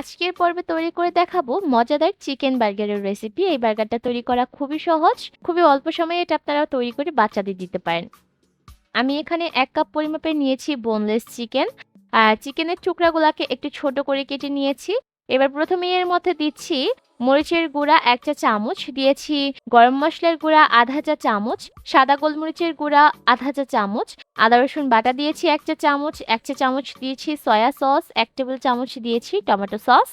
আজকের পর্বে তৈরি করে দেখাবো মজাদার চিকেন বার্গারের রেসিপি এই বার্গারটা তৈরি করা খুবই সহজ, খুবই অল্প সময়ে এটা আপনারা তৈরি করে বাচ্চাদের দিতে পারেন। আমি এখানে এক কাপ পরিমাপে নিয়েছি বোনলেস চিকেন আর চিকেনের টুকরাগুলোকে একটু ছোট করে কেটে নিয়েছি। এবার প্রথমে এর মধ্যে দিচ্ছি মরিচের গুঁড়া এক চা চামচ, দিয়েছি গরম মশলার গুঁড়া আধা চা চামচ, সাদা গোলমরিচের গুঁড়া আধা চা চামচ, আদা রসুন বাটা দিয়েছি এক চা চামচ, এক চা চামচ দিয়েছি সয়া সস, এক টেবিল চামচ দিয়েছি টমেটো সস,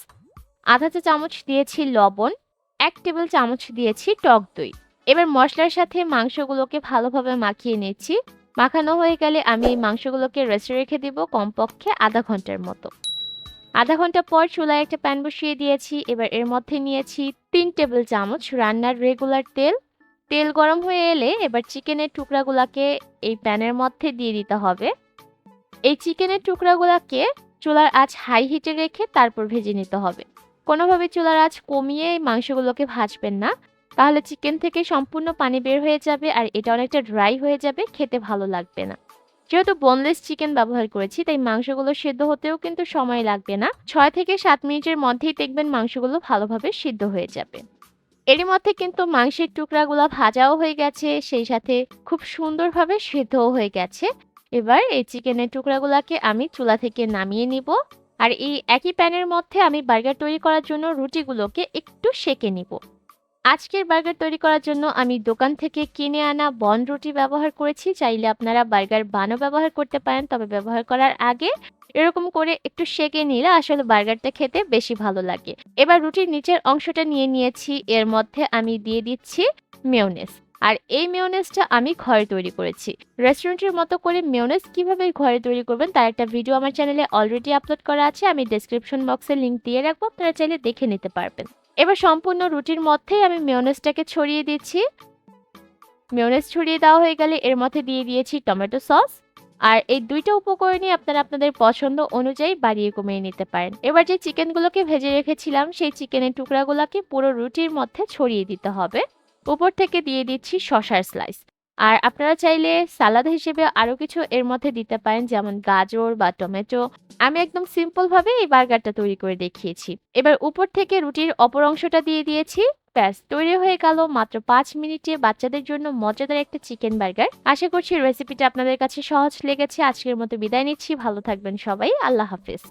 আধা চা চামচ দিয়েছি লবণ, এক টেবিল চামচ দিয়েছি টক দই। এবার মশলার সাথে মাংসগুলোকে ভালোভাবে মাখিয়ে নিচ্ছি। মাখানো হয়ে গেলে আমি মাংসগুলোকে রেস্টে রেখে দিব কমপক্ষে আধা ঘণ্টার মতো। আধা ঘণ্টা পর চুলায় একটা প্যান বসিয়ে দিয়েছি, এবার এর মধ্যে নিয়েছি তিন টেবিল চামচ রান্নার রেগুলার তেল। তেল গরম হয়ে এলে এবার চিকেনের টুকরাগুলাকে এই প্যানের মধ্যে দিয়ে দিতে হবে। এই চিকেনের টুকরাগুলাকে চুলার আঁচ হাই হিটে রেখে তারপর ভেজে নিতে হবে। কোনোভাবে চুলার আঁচ কমিয়ে মাংসগুলোকে ভাজবেন না। তাহলে চিকেন থেকে সম্পূর্ণ পানি বের হয়ে যাবে আর এটা অনেকটা ড্রাই হয়ে যাবে, খেতে ভালো লাগবে না। যেহেতু বোনলেস চিকেন ব্যবহার করেছি, তাই মাংসগুলো সেদ্ধ হতেও কিন্তু সময় লাগবে না। ছয় থেকে সাত মিনিটের মধ্যেই দেখবেন মাংসগুলো ভালোভাবে সিদ্ধ হয়ে যাবে। এরই মধ্যে কিন্তু মাংসের টুকরাগুলো ভাজাও হয়ে গেছে, সেই সাথে খুব সুন্দরভাবে সেদ্ধও হয়ে গেছে। এবার এই চিকেনের টুকরাগুলোকে আমি চুলা থেকে নামিয়ে নিব। আর এই একই প্যানের মধ্যে আমি বার্গার তৈরি করার জন্য রুটিগুলোকে একটু সেকে নিব। আজকের বার্গার তৈরি করার জন্য আমি দোকান থেকে কিনে আনা বন রুটি ব্যবহার করেছি। চাইলে আপনারা বার্গার বানও ব্যবহার করতে পারেন, তবে ব্যবহার করার আগে এরকম করে একটু সেকে নিলে আসলে বার্গারটা খেতে বেশি ভালো লাগে। এবার রুটির নিচের অংশটা নিয়ে নিয়েছি, এর মধ্যে আমি দিয়ে দিচ্ছি মেয়োনেজ আর এই মেয়োনেজটা আমি ঘরে তৈরি করেছি। রেস্টুরেন্টের মতো করে মেয়োনেজ কীভাবে ঘরে তৈরি করবেন তার একটা ভিডিও আমার চ্যানেলে অলরেডি আপলোড করা আছে, আমি ডেসক্রিপশন বক্সে লিংক দিয়ে রাখব, আপনারা চাইলে দেখে নিতে পারবেন। এবার সম্পূর্ণ রুটির মধ্যেই আমি মেয়নেজটাকে ছড়িয়ে দিচ্ছি। মেয়নেজ ছড়িয়ে দেওয়া হয়ে গেলে এর মধ্যে দিয়ে দিয়েছি টমেটো সস আর এই দুইটা উপকরণই আপনারা আপনাদের পছন্দ অনুযায়ী বাড়িয়ে কমিয়ে নিতে পারেন। এবার যে চিকেনগুলোকে ভেজে রেখেছিলাম, সেই চিকেনের টুকরাগুলোকে পুরো রুটির মধ্যে ছড়িয়ে দিতে হবে। উপর থেকে দিয়ে দিচ্ছি শশার স্লাইস আর আপনারা চাইলে সালাদ হিসেবে আরও কিছু এর মধ্যে দিতে পারেন, যেমন গাজর বা টমেটো। আমি একদম সিম্পল ভাবে এই বার্গারটা তৈরি করে দেখিয়েছি। এবার উপর থেকে রুটির অপর অংশটা দিয়ে দিয়েছি। ব্যাস, তৈরি হয়ে গেল মাত্র পাঁচ মিনিটে বাচ্চাদের জন্য মজাদার একটা চিকেন বার্গার। আশা করছি রেসিপিটা আপনাদের কাছে সহজ লেগেছে। আজকের মতো বিদায় নিচ্ছি। ভালো থাকবেন সবাই। আল্লাহ হাফিজ।